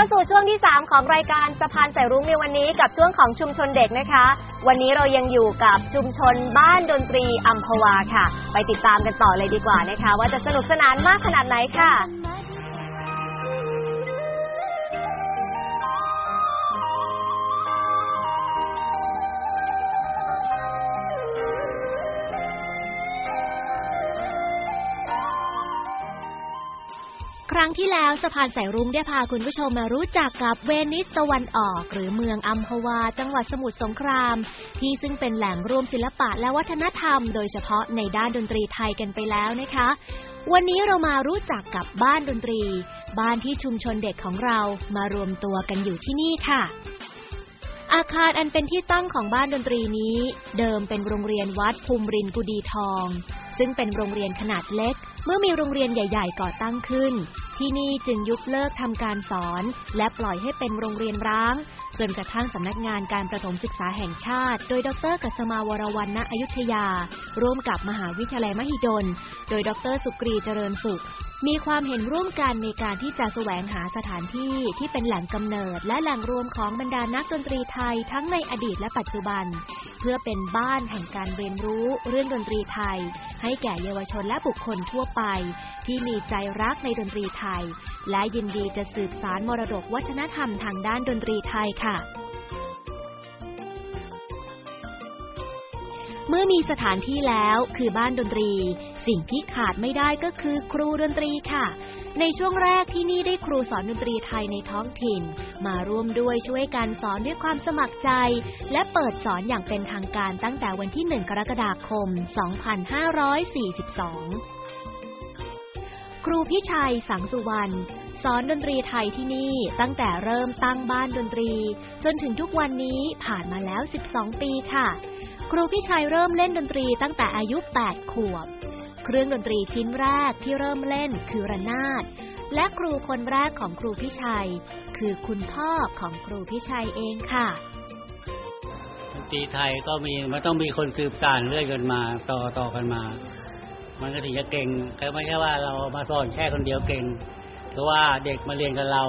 เข้าสู่ช่วงที่ 3 ของรายการสะพานสายรุ้งในวันนี้กับช่วงของชุมชนเด็กนะคะ วันนี้เรายังอยู่กับชุมชนบ้านดนตรีอัมพวาค่ะ ไปติดตามกันต่อเลยดีกว่านะคะ ว่าจะสนุกสนานมากขนาดไหนค่ะ รั้งที่แล้วสะพานสายรุ้งได้พาคุณผู้ชมมารู้จักกับเวนิสตะวันออก หรือเมืองอัมพวา จังหวัดสมุทรสงคราม ที่ซึ่งเป็นแหล่งรวมศิลปะและวัฒนธรรม โดยเฉพาะในด้านดนตรีไทยกันไปแล้วนะคะ วันนี้เรามารู้จักกับบ้านดนตรี บ้านที่ชุมชนเด็กของเรามารวมตัวกันอยู่ที่นี่ค่ะอาคารอันเป็นที่ตั้งของบ้านดนตรีนี้ เดิมเป็นโรงเรียนวัดภูมิรินกุดีทอง ซึ่งเป็นโรงเรียนขนาดเล็ก เมื่อมีโรงเรียนใหญ่ ๆ ก่อตั้งขึ้น ที่นี่จึงยุบเลิกทำการสอน และปล่อยให้เป็นโรงเรียนร้าง จนกระทั่งสำนักงานการประถมศึกษาแห่งชาติ โดยดรกัสมาวรวรรณอยุธยา ร่วมกับมหาวิทยาลัยมหิดล โดยดรสุกรีเจริญสุข มีความเห็นร่วมกันในการที่จะแสวงหาสถานที่ที่เป็นแหล่งกำเนิด และแหล่งรวมของบรรดานักดนตรีไทยทั้งในอดีตและปัจจุบัน เพื่อเป็นบ้านแห่งการเรียนรู้เรื่องดนตรีไทย ให้แก่เยาวชนและบุคคลทั่วไป ที่มีใจรักในดนตรีไทย และยินดีจะสืบสารมรดกวัฒนธรรมทางด้านดนตรีไทยค่ะ เมื่อมีสถานที่แล้วคือบ้านดนตรี สิ่งที่ขาดไม่ได้ก็คือครูดนตรีค่ะ ในช่วงแรกที่นี่ได้ครูสอนดนตรีไทยในท้องถิ่น มาร่วมด้วยช่วยกันสอนด้วยความสมัครใจ และเปิดสอนอย่างเป็นทางการตั้งแต่วันที่ 1 กรกฎาคม 2542 ครูพิชัยสังสุวรรณ สอนดนตรีไทยที่นี่ตั้งแต่เริ่มตั้งบ้านดนตรี จนถึงทุกวันนี้ผ่านมาแล้ว 12 ปีค่ะ ครูพิชัยเริ่มเล่นดนตรีตั้งแต่อายุ 8 ขวบ เครื่องดนตรีชิ้นแรกที่เริ่มเล่นคือระนาด และครูคนแรกของครูพิชัย คือคุณพ่อของครูพิชัยเองค่ะดนตรีไทยก็มีมันต้องมีคนสืบสานเรื่อยกันมาต่อต่อกันมา มันก็ถึงจะเก่งก็ไม่ใช่ว่าเรามาสอนแค่คนเดียวเก่ง เพราะว่าเด็กมาเรียนกับเรา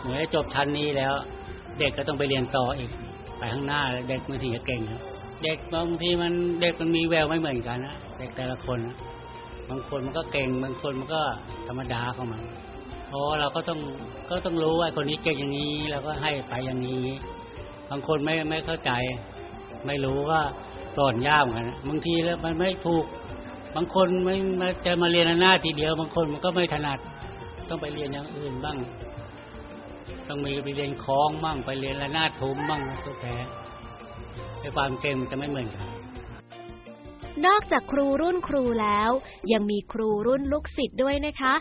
เหมือนจบชั้นนี้แล้ว เด็กก็ต้องไปเรียนต่ออีก ไปข้างหน้าเด็กมันถึงจะเก่งครับเด็กบางทีมันเด็กมันมีแววไม่เหมือนกันนะเด็กแต่ละคนนะบางคนมันก็เก่งบางคนมันก็ธรรมดาของมันเพราะเราก็ต้องก็ต้องรู้ว่าคนนี้เก่งอย่างนี้เราก็ให้ไปอย่างนี้ บางคนไม่ไม่เข้าใจ ไม่รู้ก็สอนยากเหมือนกันะบางทีแล้วมันไม่ถูก บางคนไม่มาจะมาเรียนหน้าทีเดียว บางคนมันก็ไม่ถนัด ต้องไปเรียนอย่างอื่นบ้าง ต้องมีไปเรียนคล้องบ้างไปเรียนระนาดทุมบ้างทุกแท้ในความเก่งมันจะไม่เหมือนกัน นอกจากครูรุ่นครูแล้ว ยังมีครูรุ่นลูกศิษย์ด้วยนะคะ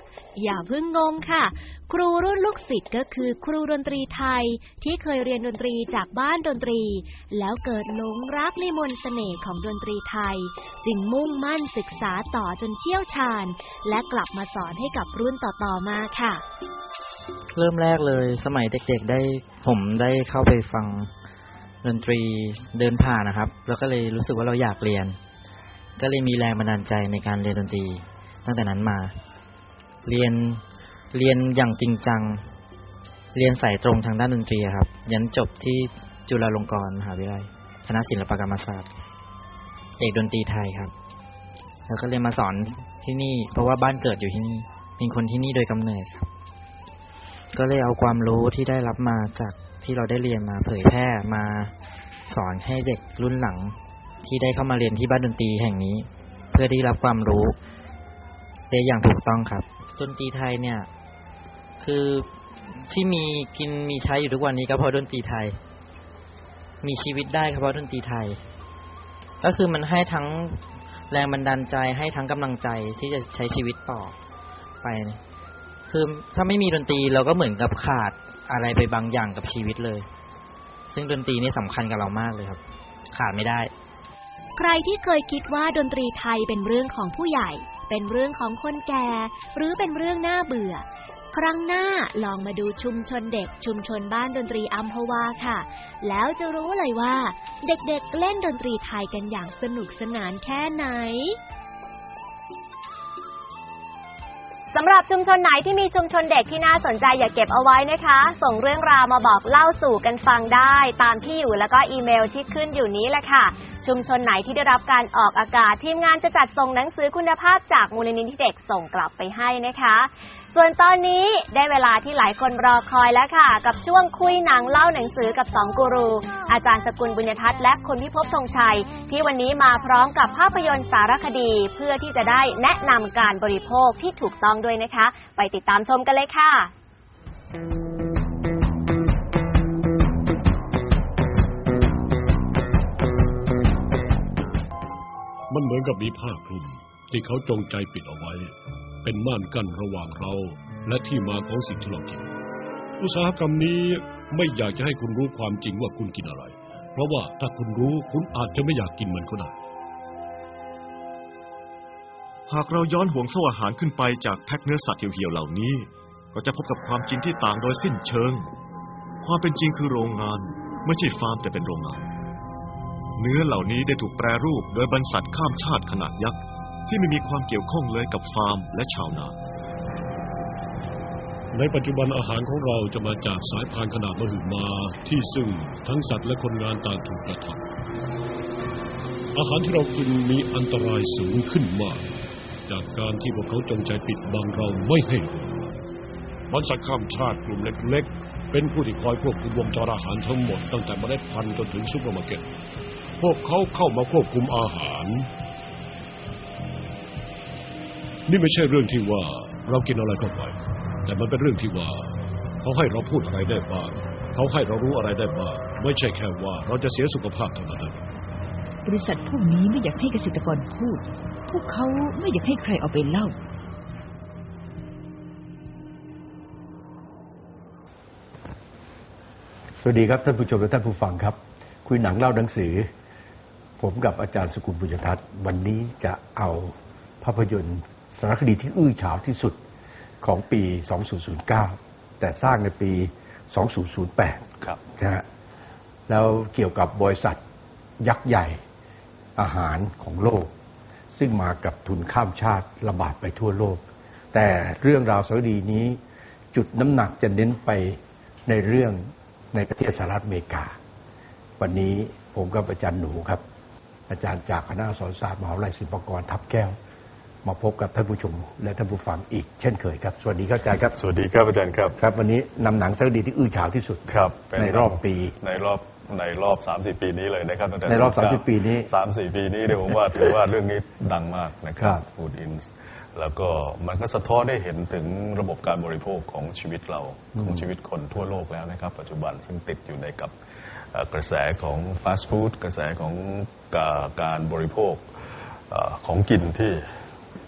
อย่าเพิ่งงงค่ะ ครูรุ่นลูกศิษย์ก็คือครูดนตรีไทย ที่เคยเรียนดนตรีจากบ้านดนตรี แล้วเกิดหลงรักในมนต์เสน่ห์ของดนตรีไทย จึงมุ่งมั่นศึกษาต่อจนเชี่ยวชาญ และกลับมาสอนให้กับรุ่นต่อๆมาค่ะ เริ่มแรกเลยสมัยเด็กๆได้ผมได้เข้าไปฟังดนตรีเดินผ่านนะครับ แล้วก็เลยรู้สึกว่าเราอยากเรียน ก็เลยมีแรงบันดาลใจในการเรียนดนตรี ตั้งแต่นั้นมา เรียนเรียนอย่างจริงจัง เรียนสายตรงทางด้านดนตรีครับ ยันจบที่จุฬาลงกรณ์มหาวิทยาลัยคณะศิลปกรรมศาสตร์ เอกดนตรีไทยครับ แล้วก็เรียนมาสอนที่นี่ เพราะว่าบ้านเกิดอยู่ที่นี่ เป็นคนที่นี่โดยกำเนิดครับ ก็เลยเอาความรู้ที่ได้รับมาจากที่เราได้เรียนมาเผยแพร่มาสอนให้เด็กรุ่นหลัง ที่ได้เข้ามาเรียนที่บ้านดนตรีแห่งนี้ เพื่อได้รับความรู้ได้อย่างถูกต้องครับ ดนตรีไทยเนี่ย คือที่มีกินมีใช้อยู่ทุกวันนี้ก็เพราะดนตรีไทย มีชีวิตได้ก็เพราะดนตรีไทย ก็คือมันให้ทั้งแรงบันดาลใจให้ทั้งกำลังใจที่จะใช้ชีวิตต่อไป คือถ้าไม่มีดนตรีเราก็เหมือนกับขาดอะไรไปบางอย่างกับชีวิตเลย ซึ่งดนตรีนี่สำคัญกับเรามากเลยครับ ขาดไม่ได้ ใครที่เคยคิดว่าดนตรีไทยเป็นเรื่องของผู้ใหญ่ เป็นเรื่องของคนแก่ หรือเป็นเรื่องน่าเบื่อ ครั้งหน้าลองมาดูชุมชนเด็กชุมชนบ้านดนตรีอัมพวาค่ะ แล้วจะรู้เลยว่า เด็กๆเล่นดนตรีไทยกันอย่างสนุกสนานแค่ไหนำหรับชุมชนไหนที่มีชุมชนเด็กที่น่าสนใจอย่าเก็บเอาไว้นะคะ ส่งเรื่องราวมาบอกเล่าสู่กันฟังได้ ตามที่อยู่แล้วก็อีเมลที่ขึ้นอยู่นี้แหละค่ะ ชุมชนไหนที่ได้รับการออกอากาศ ทีมงานจะจัดส่งหนังสือคุณภาพจากมูลนิธิเด็กส่งกลับไปให้นะคะ ส่วนตอนนี้ได้เวลาที่หลายคนรอคอยแล้วค่ะ กับช่วงคุยหนังเล่าหนังสือกับสองกูรู อาจารย์สกุลบุญยทัศน์และคุณพิภพธงชัย ที่วันนี้มาพร้อมกับภาพยนตร์สารคดีเพื่อที่จะได้แนะนำการบริโภคที่ถูกต้องด้วยนะคะ ไปติดตามชมกันเลยค่ะมันเหมือนกับมีผ้าคลุมที่เขาจงใจปิดเอาไว้ เป็นม่านกั้นระหว่างเรา และที่มาของสิ่งที่เรากิน อุตสาหกรรมนี้ไม่อยากจะให้คุณรู้ความจริงว่าคุณกินอะไร เพราะว่าถ้าคุณรู้คุณอาจจะไม่อยากกินมันก็ได้ หากเราย้อนห่วงโซ่อาหารขึ้นไปจากแพ็คเนื้อสัตว์เหี่ยวๆเหล่านี้ก็จะพบกับความจริงที่ต่างโดยสิ้นเชิง ความเป็นจริงคือโรงงาน ไม่ใช่ฟาร์มแต่เป็นโรงงาน เนื้อเหล่านี้ได้ถูกแปรรูปโดยบรรษัทข้ามชาติขนาดยักษ์ ที่ไม่มีความเกี่ยวข้องเลยกับฟาร์มและชาวนา ในปัจจุบันอาหารของเราจะมาจากสายพานขนาดมหึมาที่ซึ่งทั้งสัตว์และคนงานต่างถูกกระทำอาหารที่เรากินมีอันตรายสูงขึ้นมาก จากการที่พวกเขาจงใจปิดบังเราไม่ให้รู้บรรษัทข้ามชาติกลุ่มเล็ก ๆ เป็นผู้ที่คอยควบคุมวงจรอาหารทั้งหมดตั้งแต่เมล็ดพันธุ์จนถึงซุปเปอร์มาร์เก็ตพวกเขาเข้ามาควบคุมอาหาร นี่ไม่ใช่เรื่องที่ว่าเรากินอะไรเข้าไป แต่มันเป็นเรื่องที่ว่า เขาให้เราพูดอะไรได้บ้าง เขาให้เรารู้อะไรได้บ้าง ไม่ใช่แค่ว่าเราจะเสียสุขภาพเท่านั้นบริษัทพวกนี้ไม่อยากให้เกษตรกรพูด พวกเขาไม่อยากให้ใครเอาไปเล่า สวัสดีครับท่านผู้ชมและท่านผู้ฟังครับ คุยหนังเล่าหนังสือ ผมกับอาจารย์สกุลบุญยทัศน์วันนี้จะเอาภาพยนตร์ สารคดีที่อื้อฉาวที่สุดของปี 2009 แต่สร้างในปี 2008 ครับนะฮะแล้วเกี่ยวกับบริษัทยักษ์ใหญ่อาหารของโลก ซึ่งมากับทุนข้ามชาติระบาดไปทั่วโลก แต่เรื่องราวสารคดีนี้ จุดน้ำหนักจะเน้นไปในเรื่องในประเทศสหรัฐอเมริกา วันนี้ผมกับอาจารย์หนูครับ อาจารย์จากคณะอักษรศาสตร์มหาวิทยาลัยศิลปากรทับแก้ว มาพบกับท่านผู้ชมและท่านผู้ฟังอีกเช่นเคยครับ สวัสดีครับอาจารย์ครับ สวัสดีครับอาจารย์ครับ ครับ วันนี้นำหนังสารคดีที่อื้อฉาวที่สุด ครับเป็ในรอบปี ในรอบในรอบสามสี่ปีนี้เลยนะครับตั้งแต่ในรอบ30ปีนี้สามสี่ปีนี้เดี๋ยวผมว่าถือว่าเรื่องนี้ดังมากนะคครัรับบฟูดอินแล้วก็มันก็สะท้อนได้เห็นถึงระบบการบริโภคของชีวิตเราของชีวิตคนทั่วโลกแล้วนะครับ ปัจจุบันซึ่งติดอยู่ในกับเอ่อกระแสของฟาสต์ฟู้ดกระแสของกาการบริโภคเอ่อของกินที่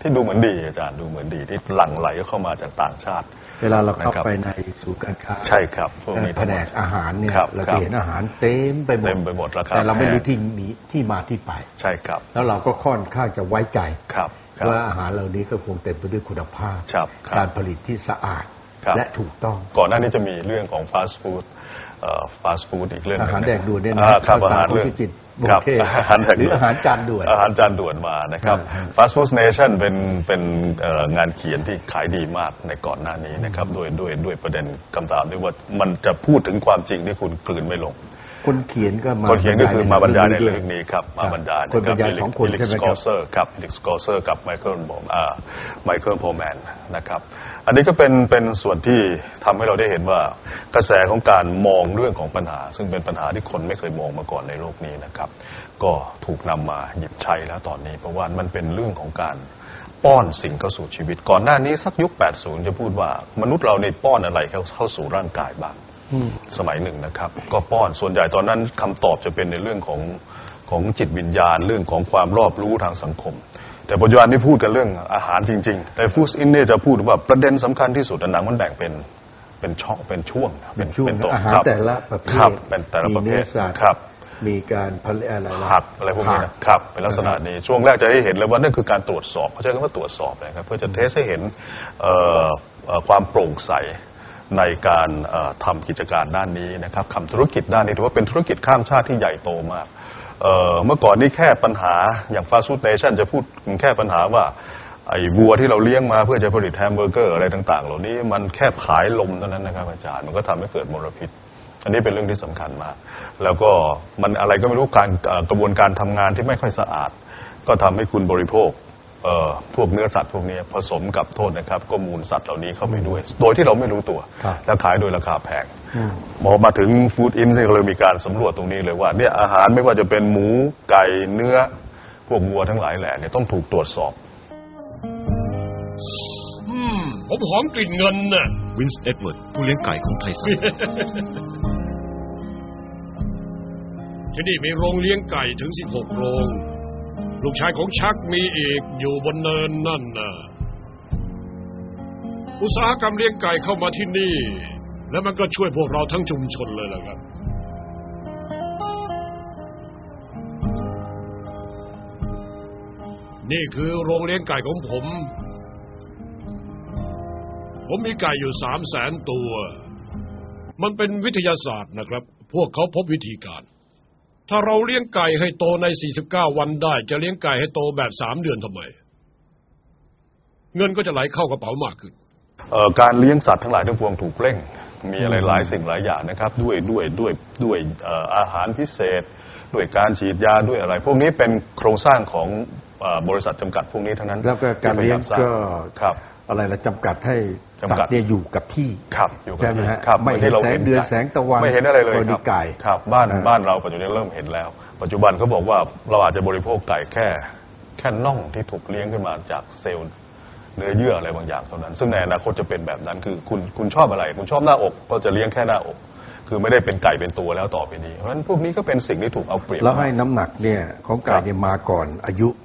ที่ดูเหมือนดีอาจารย์ดูเหมือนดีที่หลั่งไหลเข้ามาจากต่างชาติ เวลาเราเข้านะครับไปในศูนย์การค้าใช่ครับพวกนี้แผนกอาหารเนี่ยครับเราครัจะบเห็นอาหารเต็มไปหมดเต็มไปหมดราคาแต่เราไม่แพงรู้ที่มีที่มาที่ไป ใช่ครับ แล้วเราก็ค่อนข้างจะไว้ใจครับครับว่าอาหารเหล่านี้ก็คงเต็มไปด้วยคุณภาพครับครับการผลิตที่สะอาดครับและถูกต้อง ก่อนหน้านี้จะมีเรื่องของฟาสต์ฟู้ดฟาสต์ฟู้ดอีกเรื่องหนึ่งอาหารแดกด่วนเนี่ยนะอ่าครับภาอาษาหารเรื่อง ของพิจิตรบุครับเทพอาหารแดกหรือด่วนอาหารจานด่วน อาหารจานด่วนมานะครับอ่าฟาสต์ฟู้ดเนชั่นเป็นเป็นเอ่องานเขียนที่ขายดีมากในก่อนหน้านี้นะครับด้วยด้วยด้วยประเด็นคำถามที่ว่ามันจะพูดถึงความจริงที่คุณกลืนไม่ลง คนเขียนก็มาคนเขียนก็คือมาบรรยายในด้วเรื่องนี้ครับมาบรรยายคนบรรยายสองคนใช่ไหมสคกอรับร์เซอร์ครับลิกสกอร์เซอร์กับไมเคิลโบมอ่าไมเคิลโพแมนนะครับ อันนี้ก็เป็นเป็นส่วนที่ทำให้เราได้เห็นว่ากระแสของการมองเรื่องของปัญหา ซึ่งเป็นปัญหาที่คนไม่เคยมองมาก่อนในโลกนี้นะครับ ก็ถูกนำมาหยิบใช้แล้วตอนนี้ เพราะว่ามันเป็นเรื่องของการป้อนสิ่งเข้าสู่ชีวิต ก่อนหน้านี้สักยุค 80 จะพูดว่ามนุษย์เราในยป้อนอะไรเข้าเข้าสู่ร่างกายบ้างอืม สมัยหนึ่งนะครับ ก็ป้อนส่วนใหญ่ตอนนั้นคำตอบจะเป็นในเรื่องของของจิตวิญญาณ เรื่องของความรอบรู้ทางสังคม แต่ปัจจุบันนี้พูดกันเรื่องอาหารจริงๆ แต่ฟูสอินเนี่ยจะพูดว่าประเด็นสำคัญที่สุดหนังมันแบ่งเป็นเป็นช่องเป็นช่วงเป็นช่วงตนอาหารคบแต่ละประเภครับทเป็นแต่ละประเภมีทเนื้อสัตว์ครับมีการผลิตอะไรนะผักอะไรพวกนี้นะครับเป็นลักษณะนี้ช่วงแรกจะให้เห็นเลยว่านั่นคือการตรวจสอบเขาใช้คำว่าตรวจสอบนะครับเพื่อจะเทสให้เห็นเอ่อเอ่อความโปร่งใส ในการเอ่อทำกิจการด้านนี้นะครับทำธุรกิจด้านนี้ถือว่าเป็นธุรกิจข้ามชาติที่ใหญ่โตมากเมื่อก่อนนี้แค่ปัญหาอย่างฟาสต์ฟู้ดเนชั่นจะพูดแค่ปัญหาว่าไอ้วัวที่เราเลี้ยงมาเพื่อจะผลิตแฮมเบอร์เกอร์อะไรต่าง ๆ เหล่านี้มันแค่ผายลมเท่านั้นนะครับอาจารย์มันก็ทำให้เกิดมลพิษ อันนี้เป็นเรื่องที่สำคัญมาก แล้วก็มันอะไรก็ไม่รู้การกระบวนการทำงานที่ไม่ค่อยสะอาด ก็ทำให้คุณบริโภค พวกเนื้อสัตว์พวกนี้ผสมกับโทษนะครับ ก็มูลสัตว์เหล่านี้เข้าไปด้วย โดยที่เราไม่รู้ตัวครับแล้วขายโดยราคาแพงอืมพอมาถึงฟู้ดอินก็เลยมีการสำรวจตรงนี้เลยว่าเนี่ยอาหารไม่ว่าจะเป็นหมูไก่เนื้อ พวกวัวทั้งหลายแหล่เนี่ยต้องถูกตรวจสอบอืมผมหอมกลิ่นเงินน่ะวินส์เอ็ดเวิร์ดผู้เลี้ยงไก่ของไทสันที่นี่มีโรงเลี้ยงไก่ถึง 16 โรง ลูกชายของชักมีอีกอยู่บนเนินนั่นน่ะอุตสาหกรรมเลี้ยงไก่เข้ามาที่นี่ แล้วมันก็ช่วยพวกเราทั้งชุมชนเลยล่ะครับ นี่คือโรงเลี้ยงไก่ของผม ผมมีไก่อยู่สามแสนตัว มันเป็นวิทยาศาสตร์นะครับ พวกเขาพบวิธีการ ถ้าเราเลี้ยงไก่ให้โตใน 49 วันได้ จะเลี้ยงไก่ให้โตแบบสามเดือนทำไม เงินก็จะไหลเข้ากระเป๋ามากขึ้นเอ่อการเลี้ยงสัตว์ทั้งหลายทั้งปวงถูกเร่ง มีอะไรหลายสิ่งหลายอย่างนะครับ ด้วยด้วยด้วยด้วยเอ่ออาหารพิเศษ ด้วยการฉีดยาด้วยอะไร พวกนี้เป็นโครงสร้างของเอ่อบริษัทจำกัดพวกนี้ทั้งนั้น แล้วก็การเลี้ยงที่พาามสร้าก็ครับ อะไรละจำกัดให้จำกัสัดตว์เนี่ยอยู่กับที่ครับอยู่กับใช่ไหมที่ฮะครับไม่ที่เห็นแสงเดือนแสงตะวันไม่เห็นอะไรเลยกรณีครับไก่ครับบ้านอ่าบ้านเราปัจจุบันเริ่มเห็นแล้ว ปัจจุบันเขาบอกว่าเราอาจจะบริโภคไก่แค่ แค่น่องที่ถูกเลี้ยงขึ้นมาจากเซลล์เนื้อเยื่ออะไรบางอย่างเท่านั้น ซึ่งในอนาคตจะเป็นแบบนั้นคือคุณคุณชอบอะไร คุณชอบหน้าอก ก็จะเลี้ยงแค่หน้าอก คือไม่ได้เป็นไก่เป็นตัวแล้วต่อไปนี้เพราะฉะนั้นพวกนี้ก็เป็นสิ่งที่ถูกเอาเปรียบแล้วให้น้ำหนักเนี่ยของไก่เนี่ยมาก่อนอายุแน่นอน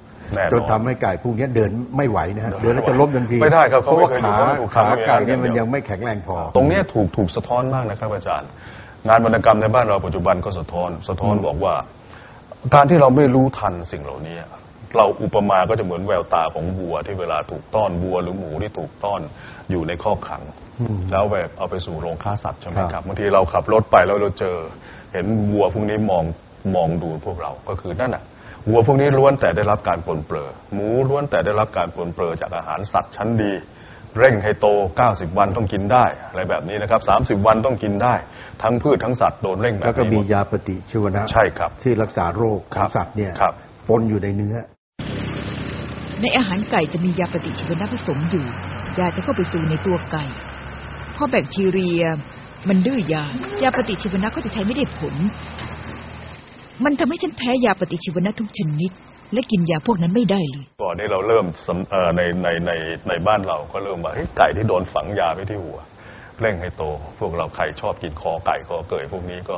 จนทำให้ไก่พวกเนี้ยเดินไม่ไหวนะฮะเดินแล้วจะล้มทันทีไม่ได้ครับเพเขาราะไม่ว่าเคยอยู่ขาเขาถูกขาทำอย่างนั้นไก่เนี่ยอย่างเดียวมันยังไม่แข็งแรงพอ ตรงเนี้ยถูกถูกสะท้อนมากนะครับอาจารย์ งานวรรณกรรมในบ้านเราปัจจุบันก็สะท้อนสะท้อนบอกว่า การที่เราไม่รู้ทันสิ่งเหล่านี้เราอุปมาก็จะเหมือนแววตาของวัวที่เวลาถูกต้อนวัวหรือหมูที่ถูกต้อนอยู่ในข้อกขังอืมแล้วแบบเอาไปสู่โรงฆ่าสัตว์ใช่ไหมคครัรับบบางทีเราขับรถไปแล้วเราเจอ เห็นวัวพวกนี้มองมองดูพวกเราก็คือนั่นน่ะ วัวพวกนี้ล้วนแต่ได้รับการปลนเปลือหมูล้วนแต่ได้รับการปลนเปลือจากอาหารสัตว์ชั้นดี เร่งให้โต 90 วันต้องกินได้อะไรแบบนี้นะครับ 30 วันต้องกินได้ ทั้งพืชทั้งสัตว์โดนเร่งแบบแล้วก็นี้มีหมดยาปฏิชีวนะใช่ครับ ที่รักษาโรคขครัองบสัตว์เนี่ยครับปนอยู่ในเนื้อ ในอาหารไก่จะมียาปฏิชีวนะผสมอยู่ยาจะเข้าไปสู่ในตัวไก่เพราะแบคทีเรียมันดื้อยายาปฏิชีวนะก็จะใช้ไม่ได้ผล มันทำให้ฉันแพ้ยาปฏิชีวนะทุกชนิด และกินยาพวกนั้นไม่ได้เลย ก่อนนี้เราเริ่มสำเอ่อในในในในบ้านเราก็เริ่มว่าเฮ้ยไก่ที่โดนฝังยาไปที่หัวเร่งให้โต พวกเราใครชอบกินคอไก่คอเกยพวกนี้ก็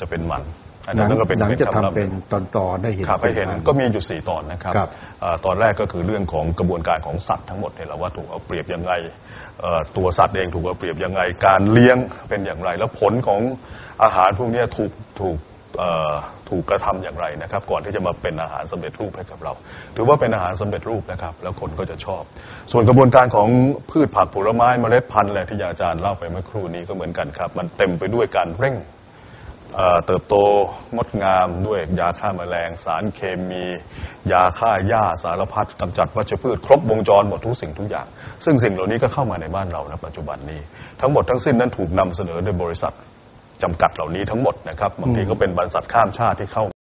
จะเป็นมันอันหนันั้งนก็เป็นหนังจะป็ทำคำเป็นตอนตอนๆได้เห็นครับให้เห็นอัก็มีอยู่สี่ตอนนะครับครับเอ่อตอนแรกก็คือเรื่องของกระบวนการของสัตว์ทั้งหมดเนี่ยแหละว่าถูกเอาเปรียบยังไงเอ่อตัวสัตว์เองถูกเอาเปรียบยังไง การเลี้ยงเป็นอย่างไร แล้วผลของอาหารพวกเนี้ยถูกถูกเอ่อ ถูกกระทำอย่างไรนะครับ ก่อนที่จะมาเป็นอาหารสำเร็จรูปให้กับเรา ถือว่าเป็นอาหารสำเร็จรูปนะครับ แล้วคนก็จะชอบ ส่วนกระบวนการของพืชผักผลไม้เมล็ดพันธุ์อะไรที่อาจารย์เล่าไปเมื่อครู่นี้ก็เหมือนกันครับ มันเต็มไปด้วยการเร่งเติบโตงดงามด้วยยาฆ่าแมลง สารเคมี ยาฆ่าหญ้าสารพัดกำจัดวัชพืช ครบวงจรหมดทุกสิ่งทุกอย่าง ซึ่งสิ่งเหล่านี้ก็เข้ามาในบ้านเรานปัจจุบันนี้ ทั้งหมดทั้งสิ้นนั้นถูกนำเสนอโดยบริษัท จำกัดเหล่านี้ทั้งหมดนะครับบางทีก็เป็นบริษัทข้ามชาติที่เข้า